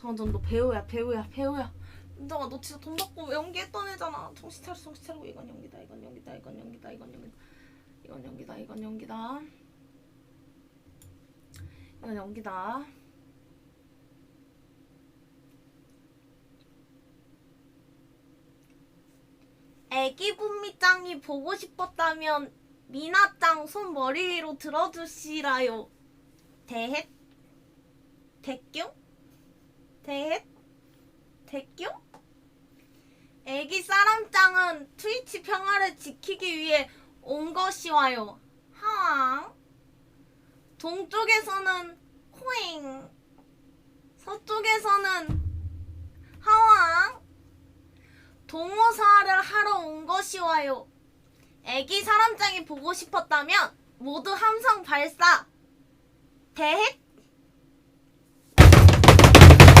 정전 너 배우야 배우야 배우야. 은정아 너 진짜 돈 받고 연기했던 애잖아. 정신 차려 정신 차리고 이건 연기다 이건 연기다 이건 연기다 이건 연기다. 이건 연기다 이건 연기다. 이건 연기다. 애기 분미짱이 보고 싶었다면 미나짱 손 머리 위로 들어주시라요. 대헷 대교 대헷 대교 애기 사람짱은 트위치 평화를 지키기 위해 온 것이와요. 하왕. 동쪽에서는 호잉. 서쪽에서는 하왕. 동호사를 하러 온 것이와요. 애기 사람장이 보고 싶었다면 모두 함성 발사. 대헷